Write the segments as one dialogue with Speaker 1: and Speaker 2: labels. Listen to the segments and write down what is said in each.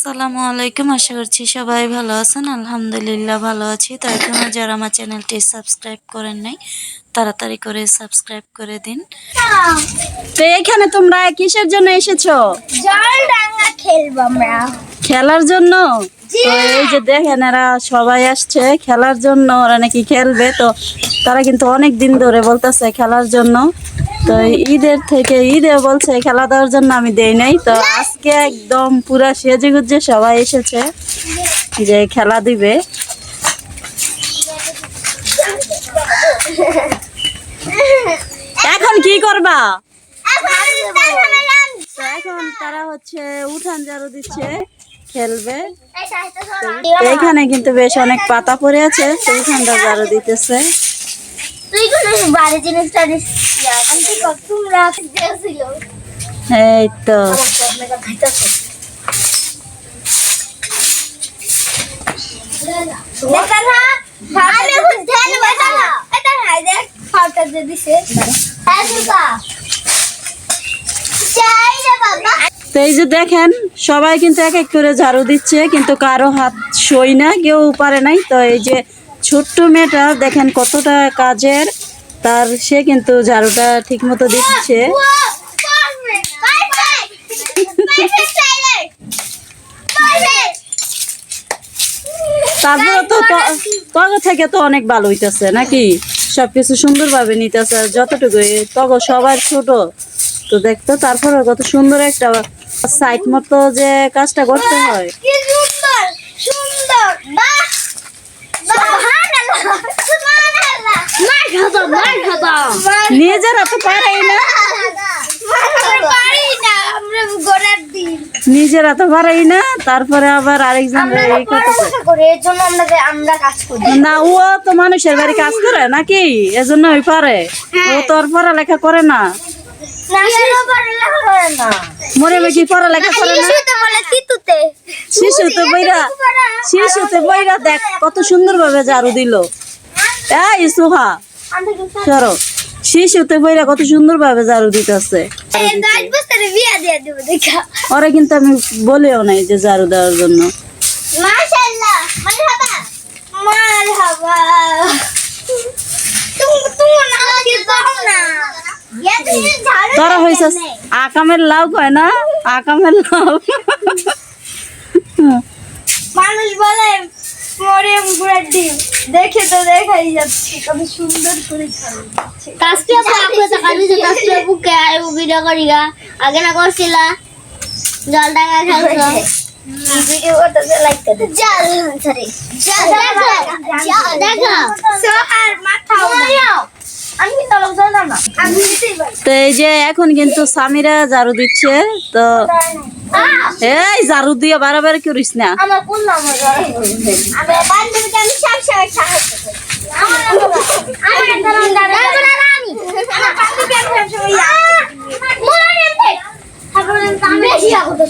Speaker 1: আসসালামু আলাইকুম আশা করছি সবাই ভালো আছেন। আলহামদুলিল্লাহ ভালো আছি। তো এখনও যারা আমার চ্যানেলটি সাবস্ক্রাইব করেন নাই তাড়াতাড়ি করে সাবস্ক্রাইব করে দিন।
Speaker 2: তো এখানে তোমরা কিসের জন্য এসেছ?
Speaker 3: জল ডাঙ্গা খেলব আমরা।
Speaker 2: খেলার জন্য? তো এই যে দেখেন এরা সবাই আসছে খেলার জন্য ওরা নাকি খেলবে। তো তারা কিন্তু অনেক দিন ধরে বলতেছে খেলার জন্য। তো ঈদের থেকে ঈদে বলছে খেলা দেওয়ার জন্য আমি দেই নাই। তো আজকে একদম পুরা সেজে গুজে সবাই এসেছে যে খেলা দিবে। এখন কি করবা? এখন তারা হচ্ছে উঠান ঝাড়ু দিচ্ছে, খেলবে। এখানে কিন্তু বেশ অনেক পাতা পড়ে আছে, তো উঠানটা ঝাড়ু দিতেছে।
Speaker 3: তুই কোন বাড়ি জিনিসটা
Speaker 2: এই
Speaker 3: হ্যাঁ
Speaker 2: তো এই যে দেখেন সবাই কিন্তু এক এক করে ঝাড়ু দিচ্ছে কিন্তু কারও হাত সই না কেউ পারে নাই। তো এই যে ছোট্ট মেয়েটা, দেখেন কতটা কাজের। তার সে কিন্তু ঝাড়ুটা ঠিক মতো দিচ্ছে। তারপরে তো তগ থেকে তো অনেক ভালো হইতেছে, নাকি? সবকিছু সুন্দরভাবে নিতেছে যতটুকু তগ সবার ছোট। তো দেখতো তারপরে কত সুন্দর একটা সাইড মতো যে কাজটা করতে হয়।
Speaker 3: সুন্দর সুন্দর বাহ।
Speaker 2: নিজেরা তো পারেই না। নিজেরা তো পারেই না তারপরে আবার আরেকজন না ও তো মানুষের বাড়ি কাজ করে নাকি? এজন্য ওই পারে। ও তো আর পড়ালেখা করে না। মরে কি পড়ালেখা করে না?
Speaker 3: শিশুতে
Speaker 2: বইরা শিশুতে বইরা দেখ কত সুন্দর ভাবে ঝাড়ু দিল। এই সুহা সরো। শিশুতে বইরা কত সুন্দর ভাবে ঝাড়ু দিতেছে। ওরা কিন্তু আমি বলেও নাই যে ঝাড়ু দেওয়ার জন্য।
Speaker 3: মারহাবা। তুমি তুমি না কি না।
Speaker 2: তোরা হয়েছে আকামের লাউ কয় না? আকামের লাউ।
Speaker 3: মানুষ বলে মরিয়ম গুড়ার ডিম। দেখে তো দেখাই যাচ্ছে কত সুন্দর করে
Speaker 4: কাস্তে আপু আপু তাকালি যে কাস্তে আপু কে আয় ভিডিও আগে না করছিলা? জল ডাঙা খেলছো
Speaker 3: ভিডিও করতে লাইক করে জাল সরি জাল
Speaker 4: দেখো।
Speaker 3: সো আর মাথা তো
Speaker 2: এই যে এখন কিন্তু স্বামীরা ঝাড়ু দিচ্ছে তো এই ঝাড়ু দিয়ে বারবার করিস না।
Speaker 3: আমার কোন নাম আমি বান্ধবীকে আমি সব সময় সাহায্য করি আমার নাম আমার নাম দাদা আমি আমার বান্ধবীকে আমি সব সময় মোরা নেমতে আমি বেশি আগত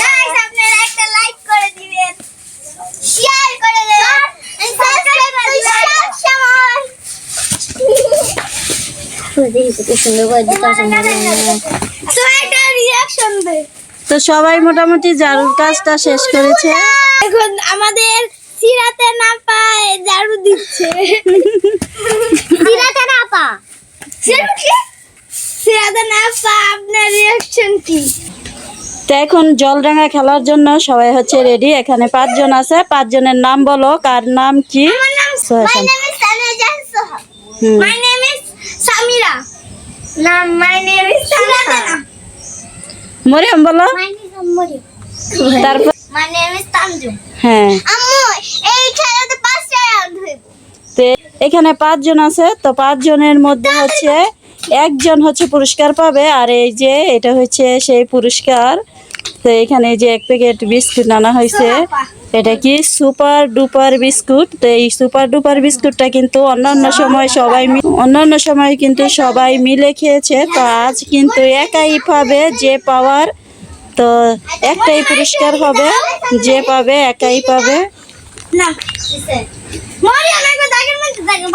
Speaker 3: গাইস আপনারা একটা লাইক করে দিবেন শেয়ার করে দেবেন সাবস্ক্রাইব করে দিবেন সব সময়
Speaker 4: সুন্দর করে দিতে
Speaker 3: তো একটা রিঅ্যাকশন দে।
Speaker 2: তো সবাই মোটামুটি জারুর কাজটা শেষ করেছে।
Speaker 3: এখন আমাদের সিরাতে না পায় জারু দিচ্ছে।
Speaker 4: সিরাতে না পা
Speaker 3: সিরাতে না পা আপনার রিঅ্যাকশন কি?
Speaker 2: তো এখন জলডাঙ্গা খেলার জন্য সবাই হচ্ছে রেডি এখানে পাঁচজন আছে। পাঁচজনের নাম বলো কার নাম কি? সোহাসান।
Speaker 3: My name is Samira Jahan Soha
Speaker 2: hmm.
Speaker 3: My name is Samira না my name is Samira
Speaker 2: Mariyam বলো।
Speaker 3: মাই নেম ইজ আম্মরি
Speaker 2: তারপর?
Speaker 3: মাই নেম ইজ তানজুম
Speaker 2: হ্যাঁ।
Speaker 3: আম্মু এই খেলাতে পাঁচটা রাউন্ড হইব।
Speaker 2: তে এখানে পাঁচজন আছে তো পাঁচজনের মধ্যে হচ্ছে একজন হচ্ছে পুরস্কার পাবে আর এই যে এটা হচ্ছে সেই পুরস্কার। তো এখানে যে এক প্যাকেট বিস্কুট আনা হয়েছে এটা কি সুপার ডুপার বিস্কুট? তো এই সুপার ডুপার বিস্কুটটা কিন্তু অন্যান্য সময় সবাই অন্যান্য সময় কিন্তু সবাই মিলে খেয়েছে তো আজ কিন্তু একাই পাবে যে পাওয়ার তো একটাই পুরস্কার হবে যে পাবে একাই পাবে।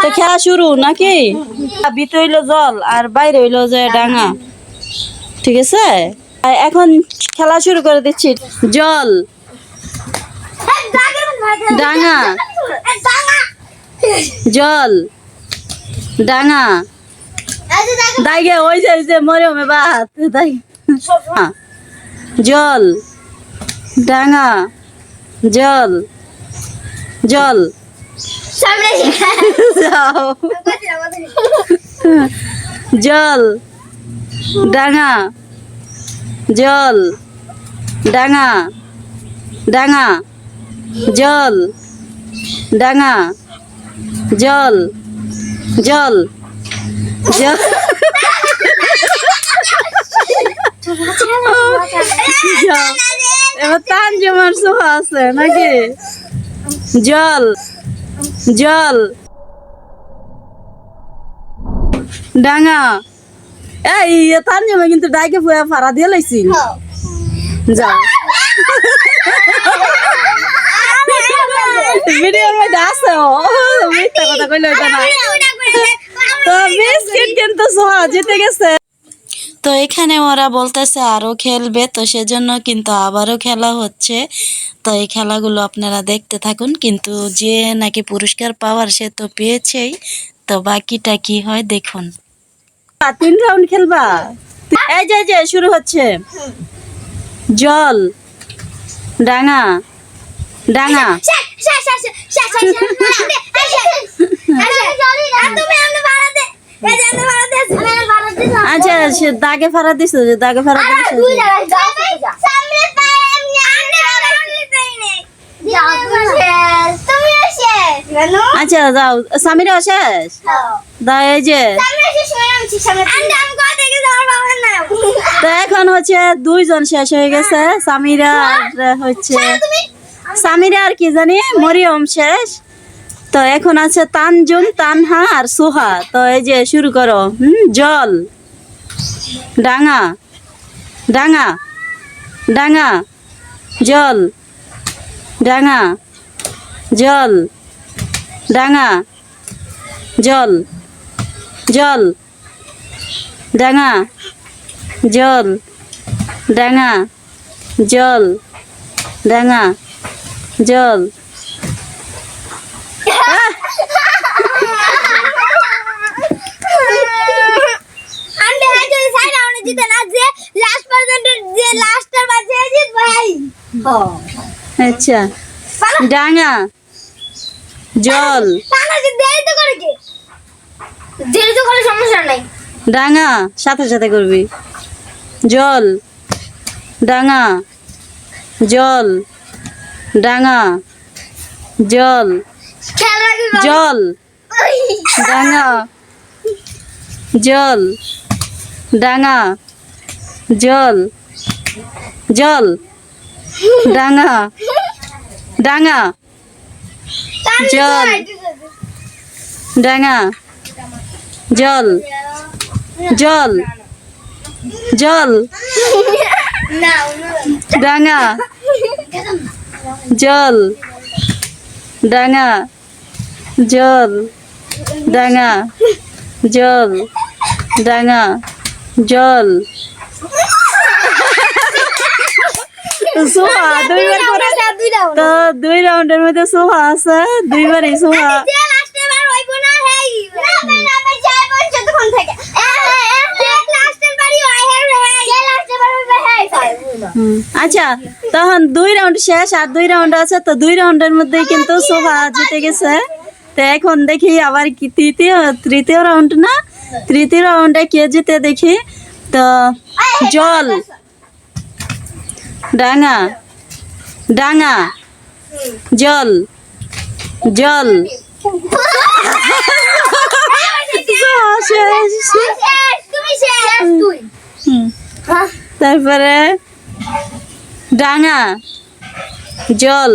Speaker 2: তো খেলা শুরু নাকি? ভিতরে হইল জল আর বাইরে হইল যে ডাঙা। ঠিক আছে? এখন খেলা শুরু করে দিচ্ছি। জল। ডাঙা। জল। ডাঙা। দাইগে ওই যে ওই যে মরে বাত দাই হ্যাঁ। জল। ডাঙা। জল। জল।
Speaker 3: সামনে
Speaker 2: যাও। জল। ডাঙা। জল। ডাঙা। ডাঙা। জল। ডাঙা। জল। জল। জল। এবার তান জমার সোহা আছে নাকি? জল। জল। ডাঙা। এই তান জমা কিন্তু ডাইকে ফুয়া ফাড়া দিয়ে লাইছিল। যাও। ভিডিওর মধ্যে আছে ও। মিথ্যা কথা কইলে না। তো বিস্কিট কিন্তু সোহা জিতে গেছে।
Speaker 1: তো এখানে ওরা বলতেছে আরও খেলবে তো সেজন্য কিন্তু আবারও খেলা হচ্ছে। তো এই খেলাগুলো আপনারা দেখতে থাকুন কিন্তু যে নাকি পুরস্কার পাওয়ার সে তো পেয়েছেই। তো বাকিটা কি হয় দেখুন।
Speaker 2: তিন রাউন্ড খেলবা? এই যে যে, শুরু হচ্ছে। জল। ডাঙা। ডাঙা। আচ্ছা দাগে ফারা দিস দাগে ফারা দিছো। আচ্ছা যাও। সামিরা শেষ? দা এই যে। তো এখন হচ্ছে দুইজন শেষ হয়ে গেছে। সামিরা আর হচ্ছে সামিরা আর কি জানি মরিয়ম শেষ। তো এখন আছে তানজুম তানহা আর সোহা। তো এই যে শুরু করো। হুম জল। ডাঙা। ডাঙা। ডাঙা। জল। ডাঙা। জল। ডাঙা। জল। জল। ডাঙা। জল। ডাঙা। জল। ডাঙা। জল! আচ্ছা। ডাঙা। জল। ডাঙা সাথে সাথে করবি। জল। ডাঙা জল। ডাঙা জল। জল। ডাঙা জল। ডাঙা জল। জল। ডাঙা ডাঙা। জল। ডাঙা। জল। জল। জল। ডাঙা। জল। ডাঙা। জল। ডাঙা। জল। ডাঙা। জল। সোহা দুইবার করে তো দুই রাউন্ডের মধ্যে সোহা আছে দুইবারই হুম, আচ্ছা তখন দুই রাউন্ড শেষ আর দুই রাউন্ড আছে তো দুই রাউন্ডের মধ্যে কিন্তু সোফা জিতে গেছে। তো এখন দেখি আবার কি তৃতীয় তৃতীয় রাউন্ড না? তৃতীয় রাউন্ডে কে জিতে দেখি। তো জল। ডাঙা ডাঙা জল জল। তারপরে ডাঙা জল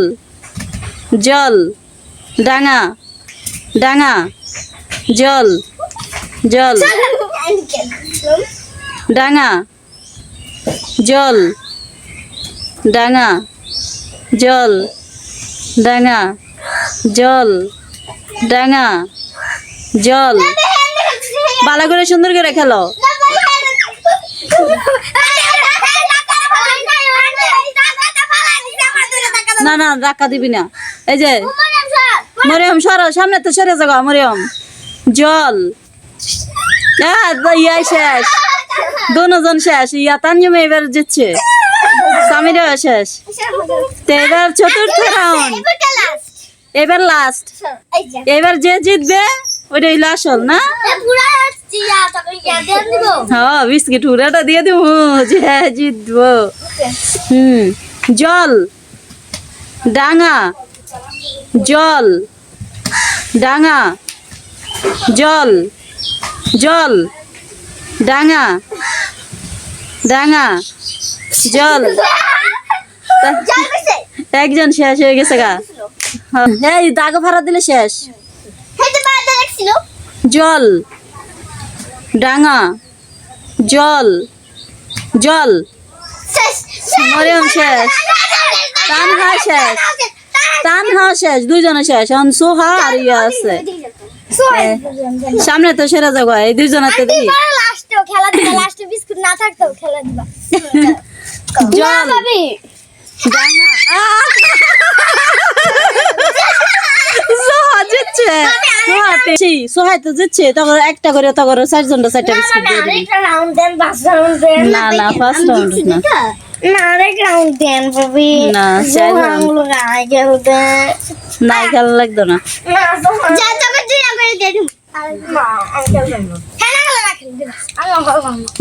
Speaker 2: জল ডাঙা ডাঙা জল জল ডাঙা জল ডাঙা, জল ডাঙা জল ডাঙা, জল। ভালো করে সুন্দর করে খেলো।
Speaker 3: না
Speaker 2: না রাখা দিবি না। এই যে,
Speaker 3: মরিয়ম,
Speaker 2: সর, সামনে তো সরে যাগো, মরিয়ম। জল। ইয়া শেষ। দুজন শেষ। ইয়া তানজুমে এবার জিতছে। সামিরও শেষ। তো এবার চতুর্থ রাউন্ড
Speaker 3: এবার
Speaker 2: লাস্ট এবার যে। জিতবে ওইটা হইল আসল না?
Speaker 3: দেন
Speaker 2: হ্যাঁ বিস্কিট হুড়াটা দিয়ে দিব যে জিতবো। হুম জল। ডাঙা। জল। ডাঙা। জল। জল। ডাঙা। ডাঙা। জল।
Speaker 3: কইছে
Speaker 2: একজন শেষ হয়ে গেছে গা। হ্যাঁ, এই দাগ ভাড়া দিলে শেষ।
Speaker 3: রাখছিল
Speaker 2: জল। ডাঙা। জল। জল। মরিয়ম শেষ। তানহা শেষ। তানহা শেষ। দুইজনে শেষ। এখন সোহা আর ইয়া আছে। সামনে তো সেরা যাব এই দুইজনাতে দেখি
Speaker 3: লাস্টে খেলা দিবা। লাস্টে বিস্কুট না থাকতো খেলা দিবা।
Speaker 2: জল। সোহাই তো জিতছে তখন একটা করে তখন চারজনটা চারটা বিস্কুট দিয়ে দিবি না না ফার্স্ট রাউন্ড না। লাগতো না।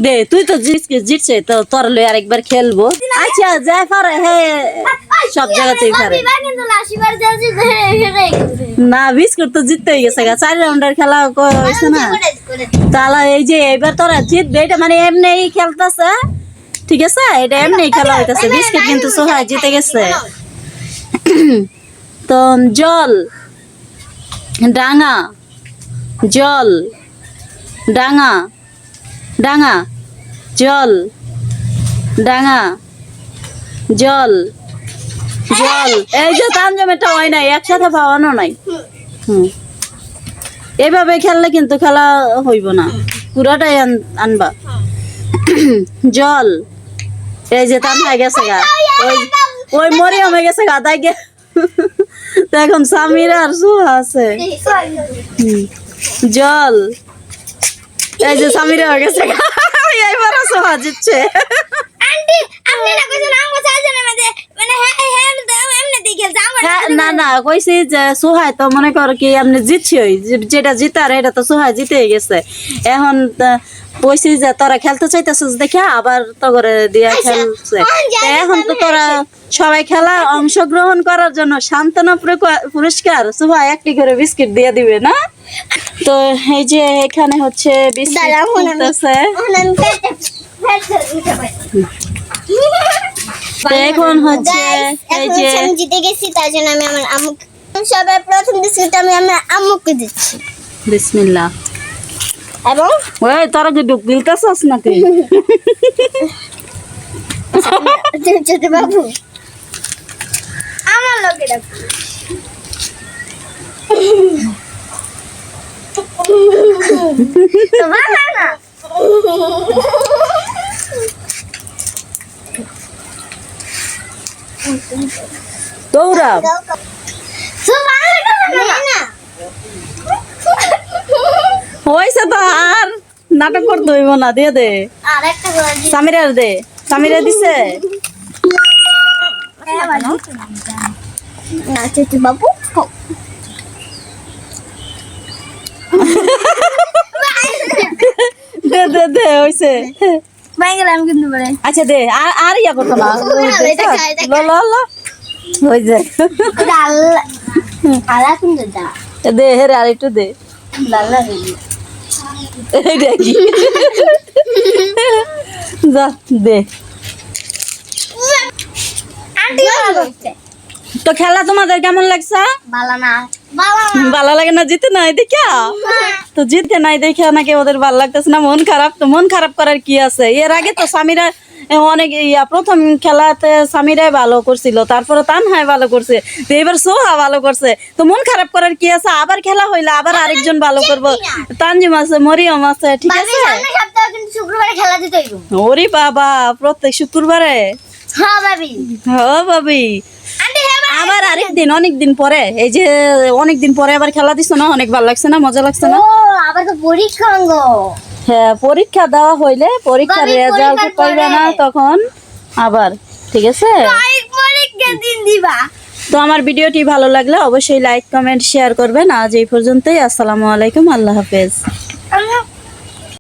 Speaker 3: দে,
Speaker 2: তুই তো জিতকে জিতছে, তো তোর লই আরেকবার খেলব। আচ্ছা যাই পারে হে, সব জায়গাতেই পারে। না, বিস্কুট তো জিততে গেছে গা, চার রাউন্ডের খেলা হয়েছে না। তাহলে এই যে, এবার তোরা জিতবে, এটা মানে এমনি খেলতেছে, ঠিক আছে? এটা এমনি খেলা হইতেছে, বিস্কুট কিন্তু সোহাই জিতে গেছে। তো, জল, ডাঙা, জল। ডাঙা ডাঙা, জল ডাঙা, জল জল। এই যে তানজমেটা হয় নাই, একসাথে পাওয়ানো নাই। হুম। এভাবে খেললে কিন্তু খেলা হইব না। পুরাটাই আন- আনবা। জল। এই যে তান হয়ে গেছে গা। ওই ওই মরিয়ম হয়ে গেছে গা তাই গে এখন সামিরা আর সুহা আছে জল। এই যে সামিরা হয়ে গেছে। এইবার সুহা জিতছে
Speaker 3: আন্টি আপনি না কইছেন আমগো মানে হ্যাঁ হ্যাঁ এমনি খেলছে আমগো
Speaker 2: হ্যাঁ না না কইছি যে তো মনে কর কি আপনি জিতছি ওই যেটা জিতার এটা তো সোহাই জিতেই গেছে। এখন কইছি যে তোরা খেলতে চাইতেছিস দেখে আবার তো করে দিয়া খেলছে। এখন তো তোরা সবাই খেলা অংশগ্রহণ করার জন্য সান্ত্বনা পুরস্কার- পুরস্কার সোহাই একটি করে বিস্কিট দিয়ে দিবে না? তো এই যে এখানে হচ্ছে
Speaker 3: এখন
Speaker 2: হচ্ছে এই যে
Speaker 3: আমি জিতে গেছি তার জন্য আমি আমার আম্মুকে সবাই প্রথম বিস্কুট আমি আমার আম্মুকে দিচ্ছি।
Speaker 2: বিসমিল্লাহ।
Speaker 3: এবং
Speaker 2: ওই তোরা কি ডুব গিলতেছস নাকি?
Speaker 3: ছোট বাবু আমার লোকে ডাক
Speaker 2: দৌড়া। হয়েছে তো আর নাটক করতে হইব না দিয়ে দে। সামিরার দে সামিরা দিছে।
Speaker 3: বাবু।
Speaker 2: দে দে দে হয়েছে
Speaker 3: বাইঙ্গলাম কিন্তু বলে
Speaker 2: আচ্ছা দে আর ইয়া করতো না ল ল ল। যায়
Speaker 3: কিন্তু দা
Speaker 2: আর একটু দে। যা দে।
Speaker 3: আন্টি
Speaker 2: তো খেলা তোমাদের কেমন লাগছে?
Speaker 3: ভালো না। ভালো
Speaker 2: লাগে না জিতে নাই দেখা তো জিতে নাই দেখে নাকি ওদের ভালো লাগতেছে না মন খারাপ তো মন খারাপ করার কি আছে? এর আগে তো স্বামীরা অনেক ইয়া প্রথম খেলাতে স্বামীরাই ভালো করছিল তারপরে তানহাই ভালো করছে তো এবার সোহা ভালো করছে তো মন খারাপ করার কি আছে? আবার খেলা হইলে আবার আরেকজন ভালো করব। তানজিম আছে মরিয়ম আছে ঠিক আছে? ওরে বাবা প্রত্যেক শুক্রবারে?
Speaker 3: হ্যাঁ ভাবি।
Speaker 2: হ ভাবি।
Speaker 3: আন্টি হ্যাঁ
Speaker 2: আরেকদিন অনেক দিন পরে এই যে অনেক দিন পরে আবার খেলা দিছো না? অনেক ভালো লাগছে না? মজা লাগছে না?
Speaker 4: আবার তো পরীক্ষা অঙ্গ।
Speaker 2: হ্যাঁ পরীক্ষা দেওয়া হইলে পরীক্ষার
Speaker 4: কবে
Speaker 2: রেজাল্ট পাইবে না তখন আবার ঠিক আছে?
Speaker 3: পরীক্ষা দিন দিবা।
Speaker 2: তো আমার ভিডিওটি ভালো লাগলে অবশ্যই লাইক কমেন্ট শেয়ার করবেন। আজ এই পর্যন্তই। আসসালামু আলাইকুম। আল্লাহ হাফেজ।